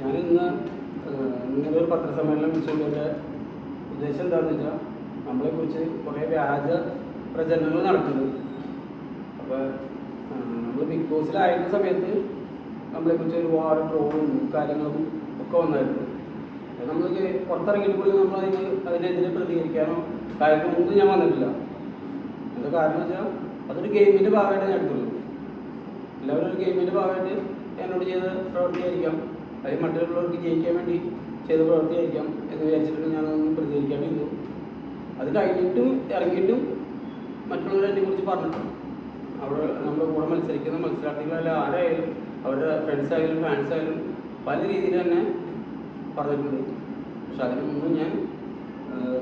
ഞാനിന്ന് ഇങ്ങനെ ഒരു പത്രസമ്മേളനം വിളിച്ചുകൊണ്ടതിന്റെ ഉദ്ദേശം എന്താണെന്ന് വെച്ചാൽ നമ്മളെക്കുറിച്ച് കുറേ വ്യാജ പ്രചരണങ്ങൾ നടക്കുന്നത് അപ്പോൾ നമ്മൾ ബിഗ് ബോസിലായിരുന്ന സമയത്ത് നമ്മളെക്കുറിച്ച് ഒരുപാട് ട്രോളും കാര്യങ്ങളും ഒക്കെ വന്നായിരുന്നു. നമ്മൾക്ക് പുറത്തിറങ്ങിയിട്ട് പോലും നമ്മൾ അതിന് അതിനെതിരെ പ്രതികരിക്കാനോ കാര്യങ്ങളൊന്നും ഞാൻ വന്നിട്ടില്ല. എന്താ കാരണം വെച്ചാൽ അതൊരു ഗെയിമിന്റെ ഭാഗമായിട്ട് ഞാൻ എടുത്തുള്ളൂ എല്ലാവരും ഒരു ഗെയിമിന്റെ ഭാഗമായിട്ട് എന്നോട് ചെയ്ത പ്രവൃത്തിയായിരിക്കാം അത് മറ്റുള്ളവർക്ക് ജയിക്കാൻ വേണ്ടി ചെയ്ത പ്രവർത്തിയായിരിക്കാം എന്ന് വിചാരിച്ചിട്ട് ഞാനൊന്നും പ്രതികരിക്കാണ്ടിരുന്നു അത് കഴിഞ്ഞിട്ടും ഇറങ്ങിയിട്ടും മറ്റുള്ളവരെ എന്നെ കുറിച്ച് പറഞ്ഞിട്ടുണ്ട്. അവിടെ നമ്മുടെ കൂടെ മത്സരിക്കുന്ന മത്സരാർത്ഥികളല്ല ആരായാലും അവരുടെ ഫ്രണ്ട്സ് ആയാലും ഫാൻസ് ആയാലും പല രീതിയിൽ തന്നെ പറഞ്ഞിട്ടുണ്ട്. പക്ഷെ അതിനു മുമ്പ് ഞാൻ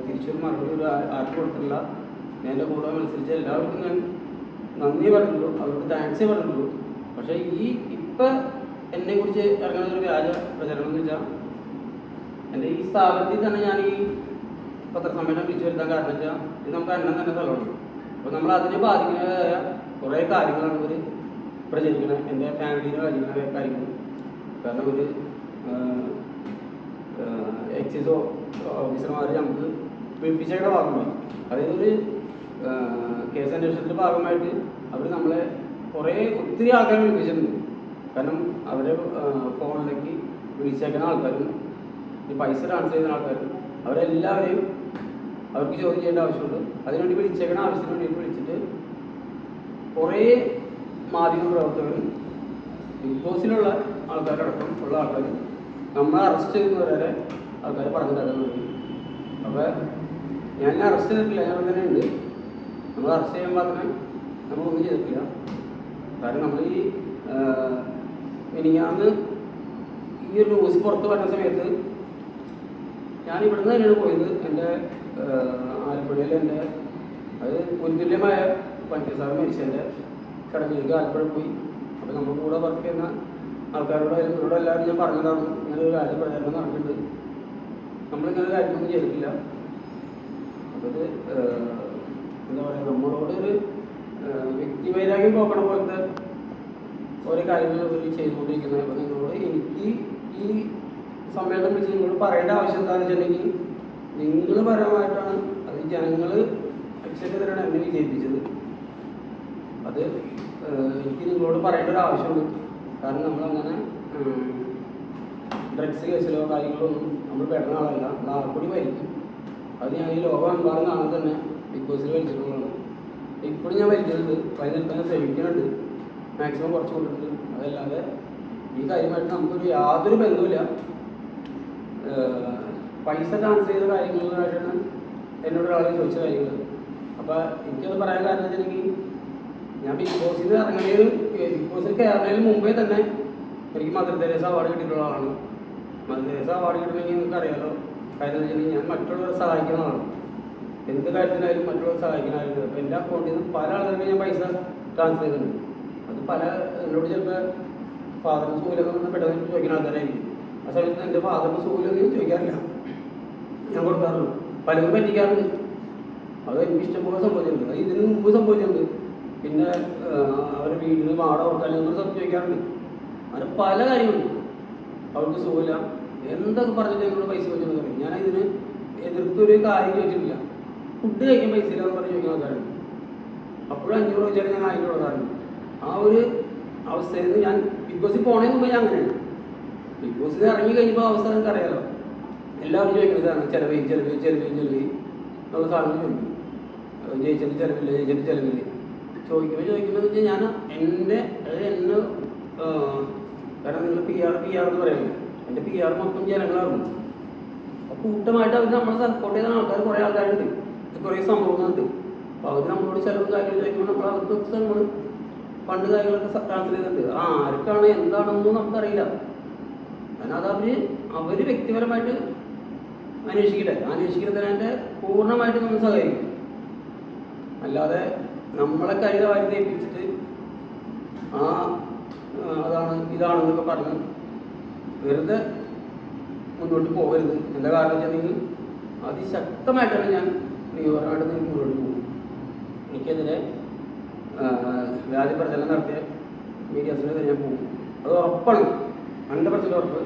തിരിച്ചൊരു മറുപടി ഒരു ആർക്കും കൊടുത്തിട്ടില്ല. ഞാൻ എന്റെ കൂടെ മത്സരിച്ച എല്ലാവർക്കും ഞാൻ നന്ദി പറഞ്ഞിട്ടുള്ളൂ. അവർക്ക് താങ്ക്സേ പറഞ്ഞിട്ടുള്ളൂ. പക്ഷേ ഈ ഇപ്പം എന്നെ കുറിച്ച് ഇറങ്ങുന്ന ഒരു വ്യാജ പ്രചരണം എന്ന് വെച്ചാൽ എന്റെ ഈ സ്ഥാപനത്തിൽ തന്നെ ഞാൻ ഈ പത്രസമ്മേളനം വിളിച്ചു വരുത്താൻ കാരണം വെച്ചാൽ ഇത് നമുക്ക് അന്നം തന്നെ സ്ഥലമാണ് അപ്പോൾ നമ്മൾ അതിനെ ബാധിക്കുന്നതായ കുറേ കാര്യങ്ങളാണ് ഇവർ പ്രചരിക്കുന്നത് എന്റെ ഫാമിലിയിലെ ബാധിക്കുന്ന കാര്യങ്ങൾ. കാരണം ഒരു എക്സൈസ് ഓഫീസർമാർ നമുക്ക് വിളിപ്പിച്ചയുടെ ഭാഗമായി അതായത് ഒരു കേസ് അന്വേഷണത്തിന്റെ ഭാഗമായിട്ട് അവർ നമ്മളെ കുറേ ഒത്തിരി ആൾക്കാരെ വിളിപ്പിച്ചിട്ടുണ്ട് കാരണം അവരെ ഫോണിലേക്ക് വിളിച്ചേക്കുന്ന ആൾക്കാരും ഈ പൈസ ട്രാൻസ്ഫർ ചെയ്യുന്ന ആൾക്കാരും അവരെല്ലാവരെയും അവർക്ക് ചോദ്യം ചെയ്യേണ്ട ആവശ്യമുണ്ട്. അതിനുവേണ്ടി വിളിച്ചേക്കുന്ന ആവശ്യത്തിന് വേണ്ടി വിളിച്ചിട്ട് കുറേ മാധ്യമ പ്രവർത്തകരും ബിഗ് ബോസിലുള്ള ആൾക്കാരടക്കം ഉള്ള ആൾക്കാർ നമ്മളെ അറസ്റ്റ് ചെയ്യുന്നവരെ ആൾക്കാർ പറഞ്ഞിട്ടാണ് അപ്പോൾ ഞാൻ അറസ്റ്റ് ചെയ്തിട്ടില്ല ഞാൻ അങ്ങനെ ഉണ്ട്. നമ്മൾ അറസ്റ്റ് ചെയ്യാൻ പറഞ്ഞാൽ നമ്മളൊന്നും ചെയ്തിട്ടില്ല. കാരണം നമ്മൾ ഈ മിനിങ്ങാന്ന് ഈ ഒരു ന്യൂസ് പുറത്ത് വരുന്ന സമയത്ത് ഞാൻ ഇവിടുന്ന് തന്നെയാണ് പോയത്. എന്റെ ആലപ്പുഴയിൽ എന്റെ അത് പുതുല്യമായ പഞ്ചസാര മരിച്ചതിന്റെ ചടങ്ങിലേക്ക് ആലപ്പുഴ പോയി. അപ്പോൾ നമ്മുടെ കൂടെ വർക്ക് ചെയ്യുന്ന ആൾക്കാരോട് ഇവരോട് എല്ലാവരും ഞാൻ പറഞ്ഞതാണ്. ഇങ്ങനെ ഒരു കാര്യം പ്രചാരണം നടക്കുന്നുണ്ട് നമ്മളിങ്ങനെ കാര്യമൊന്നും ചെയ്തിട്ടില്ല. അപ്പോൾ എന്താ പറയുക നമ്മളോട് ഒരു വ്യക്തി വ്യക്തിവൈരാഗ്യം പോക്കണ പോലത്തെ ഓരോ കാര്യങ്ങൾ ഇവർ ചെയ്തുകൊണ്ടിരിക്കുന്നത് അപ്പോൾ നിങ്ങളോട് എനിക്ക് ഈ സമ്മേളനം വിളിച്ച് നിങ്ങളോട് പറയേണ്ട ആവശ്യം എന്താണെന്ന് വെച്ചിട്ടുണ്ടെങ്കിൽ നിങ്ങൾ പരമായിട്ടാണ് അത് ജനങ്ങൾ അക്ഷരത്തിലാണ് എന്നെ വിജയിപ്പിച്ചത്. അത് എനിക്ക് നിങ്ങളോട് പറയേണ്ട ഒരു ആവശ്യമുണ്ട്. കാരണം നമ്മളങ്ങനെ ഡ്രഗ്സ് കേസിലോ കാര്യങ്ങളോ ഒന്നും നമ്മൾ പെടുന്ന ആളല്ല. നമ്മൾ ആർക്കൂടി വലിക്കും അത് ഞാൻ ഈ ലോകമെമ്പാടും കാണാൻ തന്നെ ബിഗ് ബോസിൽ വലിച്ചിട്ടുള്ളതാണ്. ഇപ്പോഴും ഞാൻ മരിക്കുന്നത് നിർത്താൻ ശ്രമിക്കുന്നുണ്ട്. മാക്സിമം കുറച്ച് കൊടുത്തിട്ടുണ്ട്. അതല്ലാതെ ഈ കാര്യമായിട്ട് നമുക്കൊരു യാതൊരു ബന്ധമില്ല പൈസ ട്രാൻസ്ഫർ ചെയ്ത കാര്യങ്ങളായിട്ടാണ് എന്നോട് ഒരാൾ ചോദിച്ച കാര്യങ്ങൾ അപ്പോൾ എനിക്കത് പറയാൻ കാരണം വെച്ചിട്ടുണ്ടെങ്കിൽ ഞാൻ ബിഗ് ബോസിൽ ഇറങ്ങുന്നതിനും ബിഗ് ബോസിൽ കയറുന്നതിന് മുമ്പേ തന്നെ എനിക്ക് മദർ തെരേസ അവാർഡ് കിട്ടിയിട്ടുള്ള ആളാണ്. മദർ തെരേസ അവാർഡ് കിട്ടണമെങ്കിൽ നിങ്ങൾക്ക് അറിയാലോ. കാര്യം എന്ന് വെച്ചിട്ടുണ്ടെങ്കിൽ ഞാൻ മറ്റുള്ളവരെ സഹായിക്കുന്നതാണ്. എന്ത് കാര്യത്തിനായാലും മറ്റുള്ളവരെ സഹായിക്കാനായാലും അപ്പോൾ എന്റെ അക്കൗണ്ടിൽ നിന്ന് പല ആളുകൾക്ക് ഞാൻ പൈസ ട്രാൻസ്ഫർ ചെയ്തിട്ടുണ്ട് പല എന്നോട് ചിലപ്പോൾ ഫാദറിന് സൂലൊക്കെ പെട്ടെന്ന് ചോദിക്കുന്ന ആൾക്കാരായിരിക്കും. ആ സമയത്ത് എന്റെ ഫാദറിന് സൂലൊക്കെ ചോദിക്കാറില്ല. ഞാൻ കൊടുക്കാറുള്ളൂ. പലരും പറ്റിക്കാറുണ്ട്. അത് എനിക്ക് ഇഷ്ടംപോലെ സംഭവിച്ചിട്ടുണ്ട്. അത് ഇതിന് മുമ്പ് സംഭവിച്ചിട്ടുണ്ട്. പിന്നെ അവരുടെ വീടിന് വാട കൊടുക്കാൻ എന്നൊരു ചോദിക്കാറുണ്ട്. അങ്ങനെ പല കാര്യങ്ങളുണ്ട്. അവർക്ക് സുഖമില്ല എന്തൊക്കെ പറഞ്ഞിട്ട് എന്നോട് പൈസ പറയും ഞാൻ ഇതിന് എതിർത്തൊരു കാര്യം ചോദിച്ചിട്ടില്ല. ഫുഡ് കഴിക്കാൻ പൈസ ഇല്ല എന്ന് പറഞ്ഞ് ചോദിക്കുന്ന ആൾക്കാരുണ്ട്. അപ്പോഴും അഞ്ഞൂറ് വെച്ചാൽ ഞാൻ ആയിരം കൊടുക്കാറുണ്ട്. ആ ഒരു അവസ്ഥയിൽ നിന്ന് ഞാൻ ബിഗ് ബോസിൽ പോണേ മുമ്പ് ഞാൻ അങ്ങനെയാണ്. ബിഗ് ബോസിൽ ഇറങ്ങി കഴിഞ്ഞപ്പോൾ അവസ്ഥ നിങ്ങൾക്ക് അറിയാലോ? എല്ലാവരും ചോദിക്കുന്നതാണ് ചിലവ് ചിലവ് ചിലവ് ചിലവ്. എന്നുള്ള സാധനം ചോദിക്കും ജയിച്ചത് ചിലവില്ല ജയിച്ചത് ചിലവില്ല. ചോദിക്കുമ്പോൾ ചോദിക്കുമ്പോൾ വെച്ചാൽ ഞാൻ എന്റെ അത് എന്നെ കാരണം നിങ്ങൾ പി ആർ പി ആർ എന്ന് പറയുന്നത് എന്റെ പി ആർ മൊത്തം ജനങ്ങളായിരുന്നു അപ്പോൾ കൂട്ടമായിട്ട് അവർ നമ്മളെ സപ്പോർട്ട് ചെയ്യുന്ന ആൾക്കാർ കുറേ ആൾക്കാരുണ്ട്. കുറേ സംഭവങ്ങളുണ്ട്. അപ്പോൾ അവർ നമ്മളോട് ചിലവും കാര്യങ്ങൾ ചോദിക്കുമ്പോൾ നമ്മൾ അവർക്ക് നമ്മൾ ഫണ്ട് കാര്യങ്ങളൊക്കെ ട്രാൻസ്ഫർ ചെയ്തിട്ടുണ്ട് ആ ആർക്കാണ് എന്താണെന്നൊന്നും നമുക്കറിയില്ല. കാരണം അത് അവർ അവർ വ്യക്തിപരമായിട്ട് അന്വേഷിക്കട്ടെ. അന്വേഷിക്കുന്നതിനെ പൂർണമായിട്ട് നമ്മൾ സഹകരിക്കും അല്ലാതെ നമ്മളെ കരുത വാരി തേപ്പിച്ചിട്ട് ആ അതാണ് ഇതാണെന്നൊക്കെ പറഞ്ഞ് വെറുതെ മുന്നോട്ട് പോകരുത്. എന്താ കാരണം വെച്ചിട്ടുണ്ടെങ്കിൽ അതിശക്തമായിട്ടാണ് ഞാൻ നിയമപരമായിട്ട് മുന്നോട്ട് പോകും എനിക്കെതിരെ വ്യാജ പ്രചരണം നടത്തിയ മീഡിയാസിന് ഞാൻ പോകും. അത് ഉറപ്പാണ്. ഹൺഡ്രഡ് പെർസെന്റ് ഉറപ്പ്.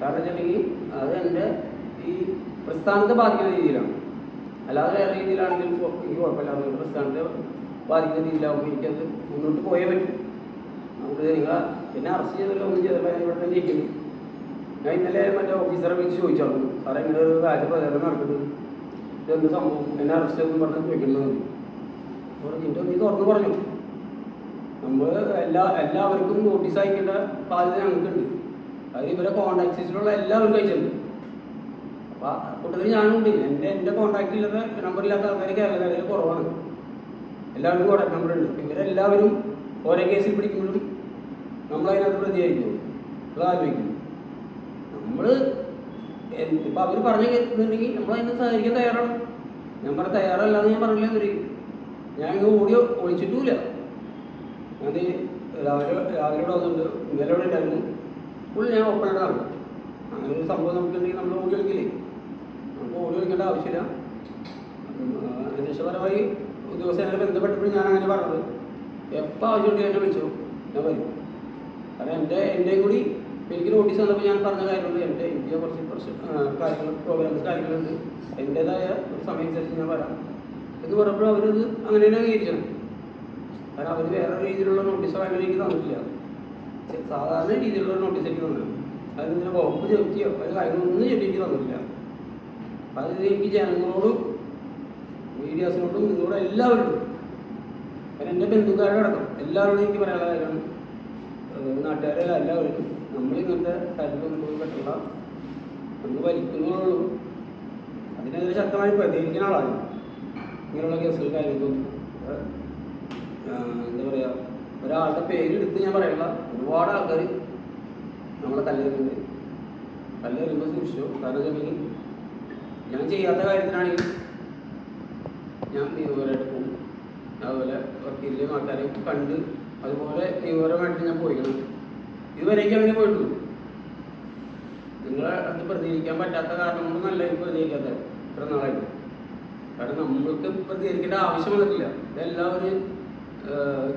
കാരണം വെച്ചിട്ടുണ്ടെങ്കിൽ അത് എന്റെ ഈ പ്രസ്ഥാനത്തെ ബാധിക്കുന്ന രീതിയിലാണ്. അല്ലാതെ വേറെ രീതിയിലാണെങ്കിൽ എനിക്ക് കുഴപ്പമില്ല അതുകൊണ്ട് പ്രസ്ഥാനത്തെ ബാധിക്കുന്ന രീതിയിലാകുമ്പോൾ എനിക്കത് മുന്നോട്ട് പോയേ പറ്റും. നമുക്ക് നിങ്ങൾ പിന്നെ അറസ്റ്റ് ചെയ്തല്ലോ ഒന്നും ചെയ്തല്ലോ ഞാൻ ഇവിടെ തന്നെ ഇരിക്കുന്നു ഞാൻ ഇന്നലെ മറ്റേ ഓഫീസറെ വിളിച്ച് ചോദിച്ചാണ് സാറേ ഇങ്ങനെ ഒരു വ്യാജ പ്രചരണം നടക്കുന്നത് ഇതെന്ത് സംഭവം? എന്നെ അറസ്റ്റ് ചെയ്തെന്ന് പറഞ്ഞ് ചോദിക്കുന്നത്. അപ്പോൾ നീ തുറന്ന് പറഞ്ഞു. നമ്മൾ എല്ലാ എല്ലാവർക്കും നോട്ടീസ് അയക്കേണ്ട ബാധ്യത ഞങ്ങൾക്കുണ്ട്. അത് ഇവരെ കോൺടാക്ട്സിലുള്ള എല്ലാവർക്കും അയച്ചിട്ടുണ്ട്. അപ്പോൾ കൂട്ടത്തിൽ ഞാനുണ്ട്. എന്റെ എന്റെ കോൺടാക്ട് ഇല്ലാത്ത നമ്പർ ഇല്ലാത്ത ആൾക്കാർ കേരളത്തിൽ കുറവാണ്. എല്ലാവർക്കും കോൺടാക്ട് നമ്പർ ഉണ്ട്. ഇവരെല്ലാവരും ഓരോ കേസിൽ പിടിക്കുമ്പോഴും നമ്മളതിനകത്ത് പ്രതികരിക്കും. അത് ആലോചിക്കും. നമ്മൾ ഇപ്പം അവർ പറഞ്ഞു കേൾക്കുന്നുണ്ടെങ്കിൽ നമ്മൾ അതിന് സഹകരിക്കാൻ തയ്യാറാണ്. ഞാൻ പറഞ്ഞ തയ്യാറല്ല എന്ന് ഞാൻ പറഞ്ഞില്ല ഞാൻ ഇങ്ങനെ ഓടിയോ ഒളിച്ചിട്ടുമില്ല ദേ രാവിലെ രാവിലെ ഇവിടെ വന്നിട്ട് ഇന്നലെ ഇവിടെ ഉണ്ടായിരുന്നു. ഫുൾ ഞാൻ നടക്കും അങ്ങനെ ഒരു സംഭവം നമുക്കുണ്ടെങ്കിൽ നമ്മൾ ഓടി കളിക്കില്ലേ? നമുക്ക് ഓടി കളിക്കേണ്ട ആവശ്യമില്ല. അന്വേഷണപരമായി ഉദ്യോഗസ്ഥരെ ബന്ധപ്പെട്ടപ്പോൾ ഞാൻ അങ്ങനെ പറഞ്ഞത്. എപ്പോൾ ആവശ്യമുണ്ടെങ്കിൽ എന്നെ വിളിച്ചു. ഞാൻ വരും. കാരണം എന്റെ എന്റെയും കൂടി എനിക്ക് നോട്ടീസ് വന്നപ്പോൾ ഞാൻ പറഞ്ഞ കാര്യമുണ്ട്. എന്റെ എനിക്ക് കുറച്ച് കുറച്ച് കാര്യങ്ങൾ പ്രോഗ്രാംസ് കാര്യങ്ങളുണ്ട്. എന്റേതായ ഒരു സമയം അനുസരിച്ച് ഞാൻ വരാം എന്ന് പറഞ്ഞപ്പോൾ അവരത് അങ്ങനെ തന്നെ അംഗീകരിച്ചത് കാരണം അവർ വേറെ രീതിയിലുള്ള നോട്ടീസ് ഫാമിലിക്ക് തന്നിട്ടില്ല. സാധാരണ രീതിയിലുള്ള നോട്ടീസ് എനിക്ക് തന്നു അതിന് വകുപ്പ് ചെലുത്തിയോ ഒരു കാര്യങ്ങളൊന്നും ചെടിക്ക് തന്നിട്ടില്ല. അത് എനിക്ക് ജനങ്ങളോടും മീഡിയാസിനോടും നിങ്ങളോടും എല്ലാവരോടും എന്റെ ബന്ധുക്കാരുടെ അടക്കം എല്ലാവരോടും എനിക്ക് പറയാനുള്ള കാര്യമാണ് നാട്ടുകാരെ എല്ലാവരും നമ്മൾ ഇങ്ങനത്തെ കാര്യങ്ങളൊന്നും പോയി പറ്റില്ല നമ്മൾ വലിക്കുന്നുള്ളൂ അതിനെതിരെ ശക്തമായി പ്രതികരിക്കുന്ന ആളാണ്. ഇങ്ങനെയുള്ള കേസുകൾ ആഹ് എന്താ പറയുക ഒരാളുടെ പേരെടുത്ത് ഞാൻ പറയണ്ട ഒരുപാട് ആൾക്കാർ നമ്മളെ കല്ലെറിയുന്നുണ്ട് കല്ലെറിയുമ്പോൾ സൂക്ഷിച്ചു? കാരണം വെച്ചിട്ടുണ്ടെങ്കിൽ ഞാൻ ചെയ്യാത്ത കാര്യത്തിനാണെങ്കിൽ ഞാൻ നിയമപരമായിട്ട് പോകും. അതുപോലെ വക്കീലിലെയും ആൾക്കാരെയും കണ്ട് അതുപോലെ നിയമപരമായിട്ട് ഞാൻ പോയിക്കണം. ഇതുവരേക്കും അങ്ങനെ പോയിട്ടുള്ളൂ നിങ്ങളെ അത് പ്രതികരിക്കാൻ പറ്റാത്ത കാരണം കൊണ്ട് നല്ല പ്രതികരിക്കാത്തത്. ഇത്ര നാളായിട്ട്. കാരണം നമ്മൾക്ക് പ്രതികരിക്കേണ്ട ആവശ്യം വന്നിട്ടില്ല. ഇതെല്ലാം ഒരു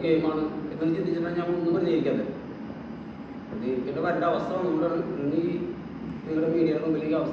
ഗെയിമാണ്. എന്ന് ചിന്തിച്ചിട്ടാണ് ഞാൻ ഒന്നും പ്രതികരിക്കാതെ പ്രതികരിക്കേണ്ട വരേണ്ട അവസ്ഥ ഇന്ന് ഈ നിങ്ങളുടെ മീഡിയയുടെ മുമ്പിലേക്ക് അവസ്ഥ